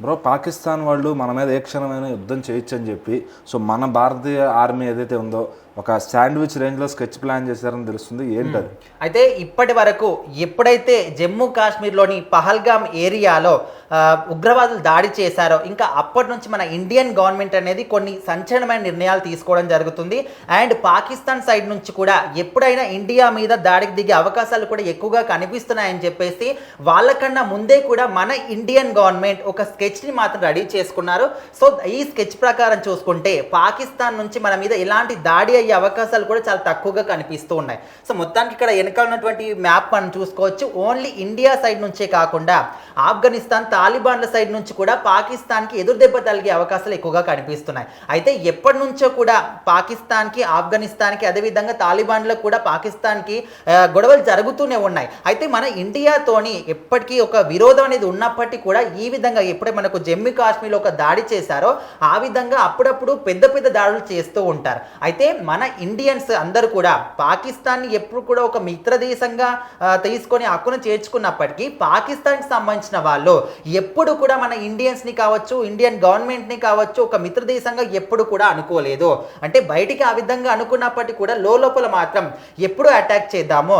Bro Pakistan వాళ్ళు మన మీద ఏ క్షణమైన యుద్ధం చేయొచ్చు అని చెప్పి సో మన భారతీయ ఆర్మీ ఏదైతే ఉందో ఒక శాండ్విచ్ రేంజ్లో స్కెచ్ ప్లాన్ చేశారని తెలుస్తుంది. ఏంటది అయితే ఇప్పటి వరకు ఎప్పుడైతే జమ్మూ కాశ్మీర్లోని పహల్గామ్ ఏరియాలో ఉగ్రవాదులు దాడి చేశారో ఇంకా అప్పటి నుంచి మన ఇండియన్ గవర్నమెంట్ అనేది కొన్ని సంచలనమైన నిర్ణయాలు తీసుకోవడం జరుగుతుంది. అండ్ పాకిస్తాన్ సైడ్ నుంచి కూడా ఎప్పుడైనా ఇండియా మీద దాడికి దిగే అవకాశాలు కూడా ఎక్కువగా కనిపిస్తున్నాయని చెప్పేసి వాళ్ళకన్నా ముందే కూడా మన ఇండియన్ గవర్నమెంట్ ఒక స్కెచ్ని మాత్రం రెడీ చేసుకున్నారు. సో ఈ స్కెచ్ ప్రకారం చూసుకుంటే పాకిస్తాన్ నుంచి మన మీద ఎలాంటి దాడి అయ్యే అవకాశాలు కూడా చాలా తక్కువగా కనిపిస్తూ ఉన్నాయి. సో మొత్తానికి ఇక్కడ వెనకాల ఉన్నటువంటి మ్యాప్ మనం చూసుకోవచ్చు. ఓన్లీ ఇండియా సైడ్ నుంచే కాకుండా ఆఫ్ఘనిస్తాన్ తాలిబాన్ల సైడ్ నుంచి కూడా పాకిస్తాన్కి ఎదురు దెబ్బ తగిలే అవకాశాలు ఎక్కువగా కనిపిస్తున్నాయి. అయితే ఎప్పటి నుంచో కూడా పాకిస్తాన్కి ఆఫ్ఘనిస్తాన్కి అదేవిధంగా తాలిబాన్లకు కూడా పాకిస్తాన్కి గొడవలు జరుగుతూనే ఉన్నాయి. అయితే మన ఇండియాతోని ఎప్పటికీ ఒక విరోధం అనేది ఉన్నప్పటికీ కూడా ఈ విధంగా ఎప్పుడే మనకు జమ్మూ కాశ్మీర్లో ఒక దాడి చేశారో ఆ విధంగా అప్పుడప్పుడు పెద్ద పెద్ద దాడులు చేస్తూ ఉంటారు. అయితే మన మన ఇండియన్స్ అందరూ కూడా పాకిస్తాన్ని ఎప్పుడు కూడా ఒక మిత్ర దేశంగా తీసుకొని హక్కును చేర్చుకున్నప్పటికీ పాకిస్తాన్కి సంబంధించిన వాళ్ళు ఎప్పుడు కూడా మన ఇండియన్స్ని కావచ్చు ఇండియన్ గవర్నమెంట్ని కావచ్చు ఒక మిత్ర దేశంగా ఎప్పుడు కూడా అనుకోలేదు. అంటే బయటికి ఆ విధంగా అనుకున్నప్పటికీ కూడా లోపల మాత్రం ఎప్పుడు అటాక్ చేద్దాము.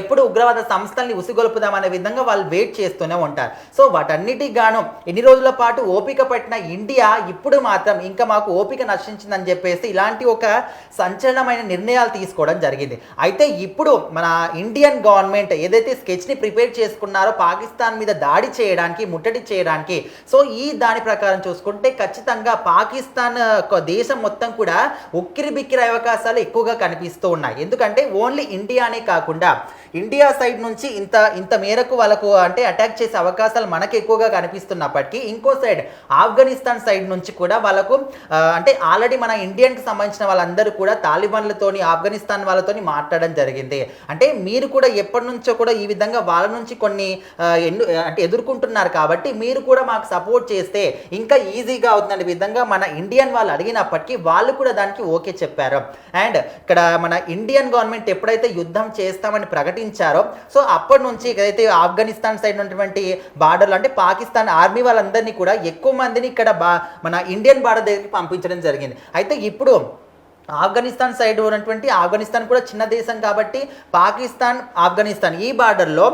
ఎప్పుడు ఉగ్రవాద సంస్థల్ని ఉసిగొల్పుదామనే విధంగా వాళ్ళు వెయిట్ చేస్తూనే ఉంటారు. సో వాటన్నిటికి గాను ఎన్ని రోజుల పాటు ఓపిక పట్టిన ఇండియా ఇప్పుడు మాత్రం ఇంకా మాకు ఓపిక నశించిందని చెప్పేసి ఇలాంటి ఒక సంచలనమైన నిర్ణయాలు తీసుకోవడం జరిగింది. అయితే ఇప్పుడు మన ఇండియన్ గవర్నమెంట్ ఏదైతే స్కెచ్ని ప్రిపేర్ చేసుకున్నారో పాకిస్తాన్ మీద దాడి చేయడానికి ముట్టడి చేయడానికి సో ఈ దాని ప్రకారం చూసుకుంటే ఖచ్చితంగా పాకిస్తాన్ దేశం మొత్తం కూడా ఉక్కిరి బిక్కిరి అవకాశాలు ఎక్కువగా కనిపిస్తూ ఉన్నాయి. ఎందుకంటే ఓన్లీ ఇండియానే కాకుండా ఇండియా సైడ్ నుంచి ఇంత ఇంత మేరకు వాళ్ళకు అంటే అటాక్ చేసే అవకాశాలు మనకు ఎక్కువగా కనిపిస్తున్నప్పటికీ ఇంకో సైడ్ ఆఫ్ఘనిస్తాన్ సైడ్ నుంచి కూడా వాళ్ళకు అంటే ఆల్రెడీ మన ఇండియన్కి సంబంధించిన వాళ్ళందరూ కూడా తాలిబాన్లతోని ఆఫ్ఘనిస్తాన్ వాళ్ళతోని మాట్లాడడం జరిగింది. అంటే మీరు కూడా ఎప్పటి నుంచో కూడా ఈ విధంగా వాళ్ళ నుంచి కొన్ని ఎన్ను అంటే ఎదుర్కొంటున్నారు కాబట్టి మీరు కూడా మాకు సపోర్ట్ చేస్తే ఇంకా ఈజీగా అవుతుందనే విధంగా మన ఇండియన్ వాళ్ళు అడిగినప్పటికీ వాళ్ళు కూడా దానికి ఓకే చెప్పారు. అండ్ ఇక్కడ మన ఇండియన్ గవర్నమెంట్ ఎప్పుడైతే యుద్ధం చేస్తామని ప్రకటించారో. సో అప్పటి నుంచి ఏదైతే ఆఫ్ఘనిస్తాన్ సైడ్ ఉన్నటువంటి బార్డర్లు అంటే పాకిస్తాన్ ఆర్మీ వాళ్ళందరినీ కూడా ఎక్కువ మందిని ఇక్కడ బా మన ఇండియన్ బార్డర్ దగ్గరికి పంపించడం జరిగింది. అయితే ఇప్పుడు ఆఫ్ఘనిస్తాన్ సైడ్ ఉన్నటువంటి ఆఫ్ఘనిస్తాన్ కూడా చిన్న దేశం కాబట్టి పాకిస్తాన్ ఆఫ్ఘనిస్తాన్ ఈ బార్డర్లో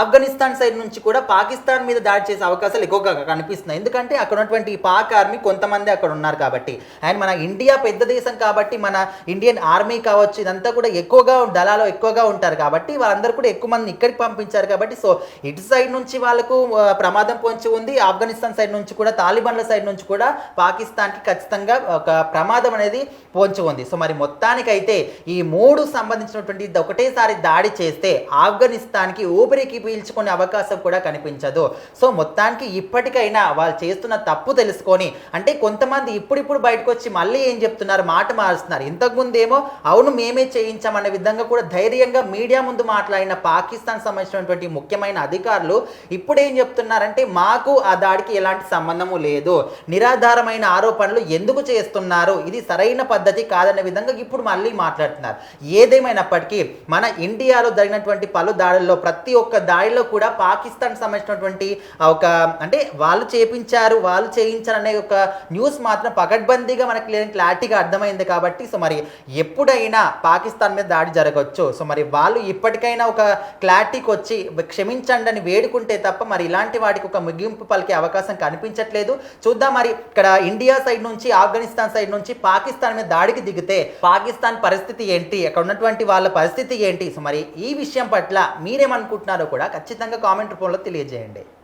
ఆఫ్ఘనిస్తాన్ సైడ్ నుంచి కూడా పాకిస్తాన్ మీద దాడి చేసే అవకాశాలు ఎక్కువగా కనిపిస్తున్నాయి. ఎందుకంటే అక్కడ ఉన్నటువంటి పాక్ ఆర్మీ కొంతమంది అక్కడ ఉన్నారు కాబట్టి. అండ్ మన ఇండియా పెద్ద దేశం కాబట్టి మన ఇండియన్ ఆర్మీ కావచ్చు ఇదంతా కూడా ఎక్కువగా దళాలు ఎక్కువగా ఉంటారు కాబట్టి వాళ్ళందరూ కూడా ఎక్కువ మందిని ఇక్కడికి పంపించారు కాబట్టి సో ఇటు సైడ్ నుంచి వాళ్ళకు ప్రమాదం పొంచి ఉంది. ఆఫ్ఘనిస్తాన్ సైడ్ నుంచి కూడా తాలిబాన్ల సైడ్ నుంచి కూడా పాకిస్తాన్కి ఖచ్చితంగా ఒక ప్రమాదం అనేది పొంచి ఉంది. సో మరి మొత్తానికైతే ఈ మూడు సంబంధించినటువంటి ఒకటేసారి దాడి చేస్తే ఆఫ్ఘనిస్తాన్కి ఊపిరికి పీల్చుకునే అవకాశం కూడా కనిపించదు. సో మొత్తానికి ఇప్పటికైనా వాళ్ళు చేస్తున్న తప్పు తెలుసుకొని అంటే కొంతమంది ఇప్పుడిప్పుడు బయటకు వచ్చి మళ్ళీ ఏం చెప్తున్నారు? మాట మారుస్తున్నారు. ఇంతకుముందేమో అవును మేమే చేయించామనే విధంగా కూడా ధైర్యంగా మీడియా ముందు మాట్లాడిన పాకిస్తాన్ సంబంధించినటువంటి ముఖ్యమైన అధికారులు ఇప్పుడు ఏం చెప్తున్నారంటే మాకు ఆ దాడికి ఎలాంటి సంబంధము లేదు. నిరాధారమైన ఆరోపణలు ఎందుకు చేస్తున్నారు? ఇది సరైన పద్ధతి పద్ధతి కాదనే విధంగా ఇప్పుడు మళ్ళీ మాట్లాడుతున్నారు. ఏదేమైనప్పటికీ మన ఇండియాలో జరిగినటువంటి పలు దాడుల్లో ప్రతి ఒక్క దాడిలో కూడా పాకిస్తాన్ సంబంధించినటువంటి ఒక అంటే వాళ్ళు చేపించారు వాళ్ళు చేయించారు అనే ఒక న్యూస్ మాత్రం పకడ్బందీగా మనకి లేని క్లారిటీగా అర్థమైంది కాబట్టి సో మరి ఎప్పుడైనా పాకిస్తాన్ మీద దాడి జరగవచ్చు సో మరి వాళ్ళు ఇప్పటికైనా ఒక క్లారిటీకి వచ్చి క్షమించండి అని వేడుకుంటే తప్ప మరి ఇలాంటి వాటికి ఒక ముగింపు పలికే అవకాశం కనిపించట్లేదు. చూద్దాం మరి ఇక్కడ ఇండియా సైడ్ నుంచి ఆఫ్ఘనిస్తాన్ సైడ్ నుంచి పాకిస్తాన్ మీద దాడికి దిగితే పాకిస్తాన్ పరిస్థితి ఏంటి? అక్కడ ఉన్నటువంటి వాళ్ళ పరిస్థితి ఏంటి? సో మరి ఈ విషయం పట్ల మీరేమనుకుంటున్నారో కూడా ఖచ్చితంగా కామెంట్ రూపంలో తెలియజేయండి.